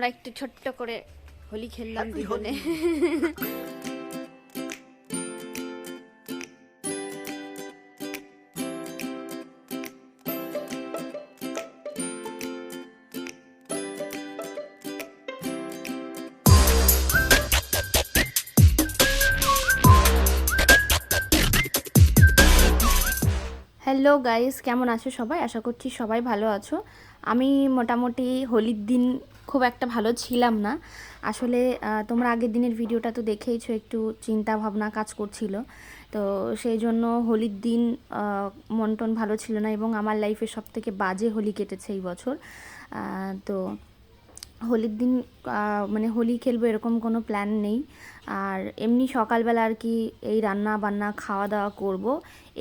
আমরা একটু ছোট্ট করে হোলি খেললাম দুজনে। হ্যালো গাইস কেমন আছো সবাই? আশা করছি সবাই ভালো আছো। আমি মোটামুটি হোলির দিন খুব একটা ভালো ছিলাম না। আসলে তোমরা আগের দিনের ভিডিওটা তো দেখেইছো, একটু চিন্তা ভাবনা কাজ করছিল। তো সেই জন্য হোলির দিন মন টন ভালো ছিল না এবং আমার লাইফে সব থেকে বাজে হোলি কেটেছে এই বছর। তো হোলির দিন মানে হোলি খেলব এরকম কোনো প্ল্যান নেই। আর এমনি সকালবেলা আর কি এই রান্না বান্না, খাওয়া দাওয়া করব,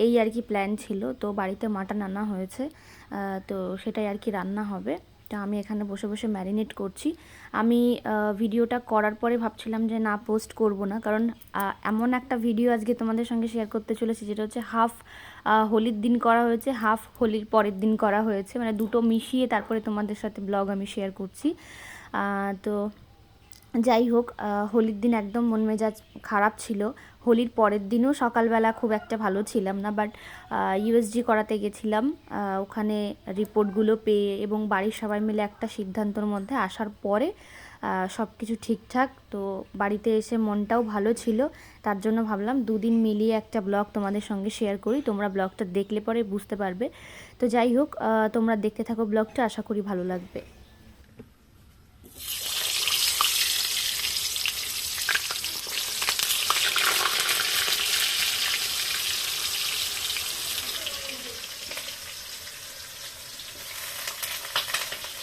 এই আর কি প্ল্যান ছিল। তো বাড়িতে মাটন আনা হয়েছে। তো সেটাই আর কি রান্না হবে। তো আমি এখানে বসে বসে ম্যারিনেট করছি। আমি ভিডিওটা করার পরে ভাবছিলাম যে না পোস্ট করব না। কারণ এমন একটা ভিডিও আজকে তোমাদের সঙ্গে শেয়ার করতে চলেছি, যেটা হচ্ছে হাফ হোলির দিন করা হয়েছে হাফ হোলির পরের দিন করা হয়েছে। মানে দুটো মিশিয়ে তারপরে তোমাদের সাথে ব্লগ আমি শেয়ার করছি। তো যাই হোক হোলির দিন একদম মন মেজাজ খারাপ ছিল। হোলির পরের দিনও সকালবেলা খুব একটা ভালো ছিলাম না বাট ইউএসজি করাতে গেছিলাম। ওখানে রিপোর্টগুলো পেয়ে এবং বাড়ির সবাই মিলে একটা সিদ্ধান্তর মধ্যে আসার পরে সব কিছু ঠিকঠাক। তো বাড়িতে এসে মনটাও ভালো ছিল। তার জন্য ভাবলাম দুদিন মিলিয়ে একটা ব্লগ তোমাদের সঙ্গে শেয়ার করি। তোমরা ব্লগটা দেখলে পরে বুঝতে পারবে। তো যাই হোক তোমরা দেখতে থাকো ব্লগটা, আশা করি ভালো লাগবে।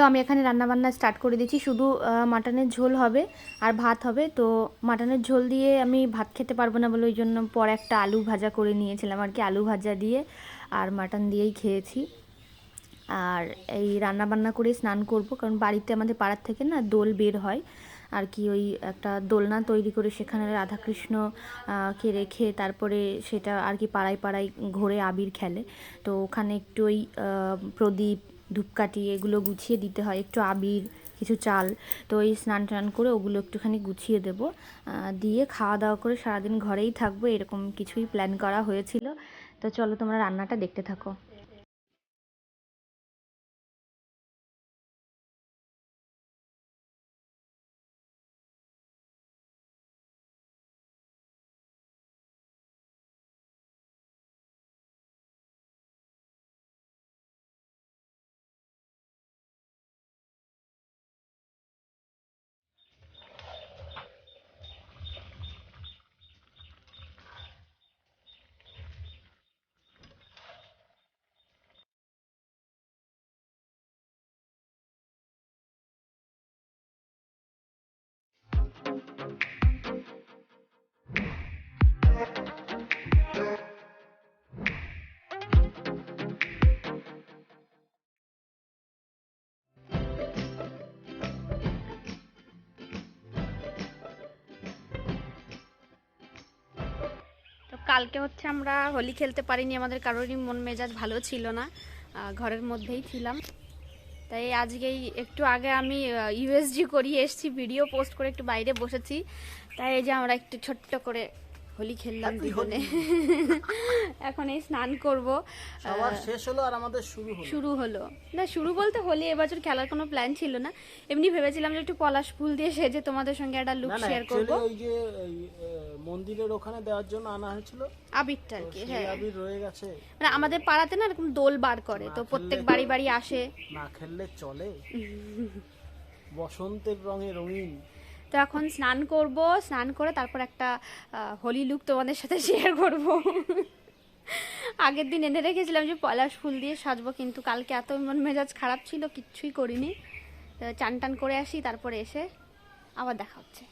তো আমি এখানে রান্নাবান্না স্টার্ট করে দিয়েছি। শুধু মাটনের ঝোল হবে আর ভাত হবে। তো মাটনের ঝোল দিয়ে আমি ভাত খেতে পারব না বলে ওই জন্য পরে একটা আলু ভাজা করে নিয়েছিলাম আর কি। আলু ভাজা দিয়ে আর মাটন দিয়েই খেয়েছি। আর এই রান্নাবান্না করে স্নান করব। কারণ বাড়িতে আমাদের পাড়ার থেকে না দোল বের হয়। আর কি ওই একটা দোলনা তৈরি করে সেখানে রাধাকৃষ্ণ কে রেখে তারপরে সেটা আর কি পাড়ায় পাড়ায় ঘোরে আবির খেলে। তো ওখানে একটু ওই প্রদীপ ধূপকাঠি এগুলো গুছিয়ে দিতে হয়, একটু আবির, কিছু চাল। তো এই স্নান টান করে ওগুলো একটুখানি গুছিয়ে দেব। দিয়ে খাওয়া দাওয়া করে সারাদিন ঘরেই থাকব, এরকম কিছুই প্ল্যান করা হয়েছিল। তো চলো তোমরা রান্নাটা দেখতে থাকো। কালকে হচ্ছে আমরা হোলি খেলতে পারিনি, আমাদের কারোরই মন মেজাজ ভালো ছিল না ঘরের মধ্যেই ছিলাম। তাই আজকেই একটু আগে আমি ইউএসজি করিয়ে এসেছি ভিডিও পোস্ট করে একটু বাইরে বসেছি। তাই এই যে আমরা একটু ছোট্ট করে হোলি খেললাম দুজনে। এখন এই স্নান করব। সবার শেষ হলো আর আমাদের শুরু হলো। শুরু হলো। না শুরু বলতে হোলি এবছর খেলার কোনো প্ল্যান ছিল না। এমনি ভেবেছিলাম যে একটু পলাশ ফুল দিয়ে সেজে তোমাদের সঙ্গে একটা লুক শেয়ার করব। ওই যে মন্দিরের ওখানে দেওয়ার জন্য আনা হয়েছিল। আবিরটা আর কি হ্যাঁ। আবির রয়ে গেছে। মানে আমাদের পাড়াতে না এরকম দোল বার করে তো প্রত্যেক বাড়ি বাড়ি আসে। না খেললে চলে। বসন্তের রঙে রঙিন। তো এখন স্নান করব স্নান করে তারপর একটা হোলি লুক তোমাদের সাথে শেয়ার করব। আগের দিন এনে রেখেছিলাম যে পলাশ ফুল দিয়ে সাজবো কিন্তু কালকে এত মন মেজাজ খারাপ ছিল কিচ্ছুই করিনি। তো চান টান করে আসি তারপরে এসে আবার দেখা হচ্ছে।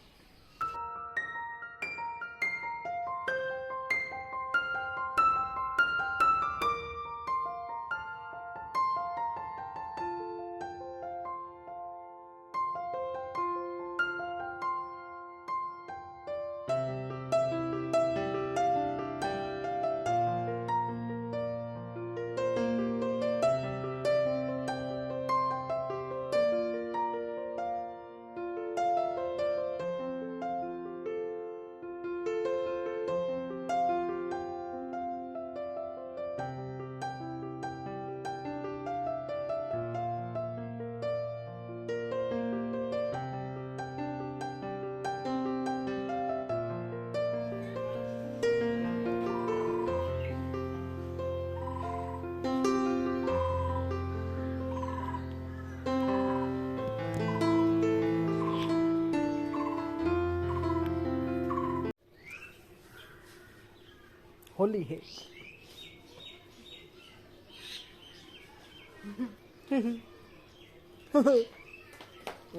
হোলি হে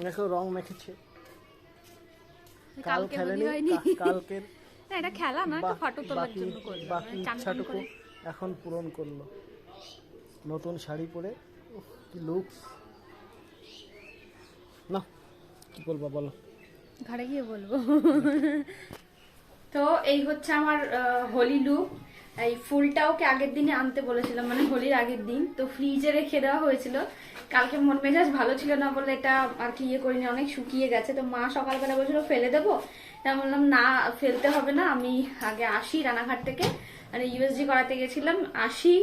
দেখো রং মেখেছে। কাল খেলেনি কালকের না এটা খেলা না একটা ফটো তোলার জন্য করল বাকি মানে ইচ্ছাটুকু। এখন পূরণ করল। নতুন শাড়ি পরে কি লুক না কি বলব বলো? ঘরে গিয়ে বলব। তো এই হচ্ছে আমার হোলি লুক। এই ফুলটা ওকে আগের দিনে আনতে বলেছিলাম মানে হোলির আগের দিন। তো ফ্রিজে রেখে দেওয়া হয়েছিল। কালকে মন মেজাজ ভালো ছিল না বলে এটা আর কি ইয়ে করিনি, অনেক শুকিয়ে গেছে। তো মা সকালবেলা বলছিল, ফেলে দেবো? তা বললাম, না, ফেলতে হবে না। আমি আগে আসি রানাঘাট থেকে। মানে ইউএসজি করাতে গেছিলাম, আসি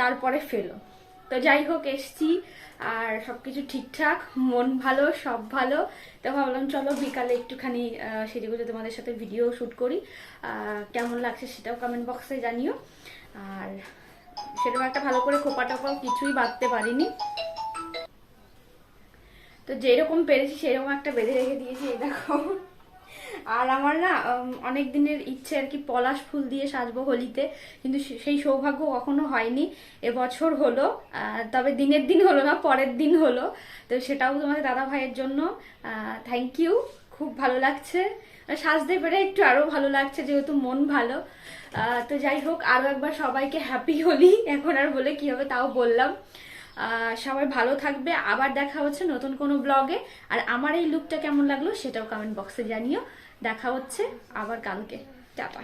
তারপরে ফেলো। তো যাই হোক, এসছি। আর সবকিছু ঠিকঠাক, মন ভালো, সব ভালো। তো ভাবলাম, চলো বিকালে একটুখানি সেদিকে তোমাদের সাথে ভিডিও শ্যুট করি। কেমন লাগছে সেটাও কমেন্ট বক্সে জানিও। আর সেরকম একটা ভালো করে খোপা টোপাও কিছুই বাঁধতে পারিনি। তো যেরকম পেরেছি সেরকম একটা বেঁধে রেখে দিয়েছি, এই দেখো। আর আমার না অনেক দিনের ইচ্ছে আর কি পলাশ ফুল দিয়ে সাজবো হোলিতে, কিন্তু সেই সৌভাগ্য কখনো হয়নি। এবছর হলো তবে দিনের দিন হলো না, পরের দিন হলো। তো সেটাও তোমাদের দাদা ভাইয়ের জন্য থ্যাংক ইউ খুব ভালো লাগছে। সাজতে পেরে একটু আরও ভালো লাগছে, যেহেতু মন ভালো। তো যাই হোক, আরও একবার সবাইকে হ্যাপি হোলি। এখন আর বলে কি হবে তাও বললাম। সবাই ভালো থাকবে। আবার দেখা হচ্ছে নতুন কোনো ব্লগে আর আমার এই লুকটা কেমন লাগল সেটাও কমেন্ট বক্সে জানিও। দেখা হচ্ছে আবার কালকে। টাটা।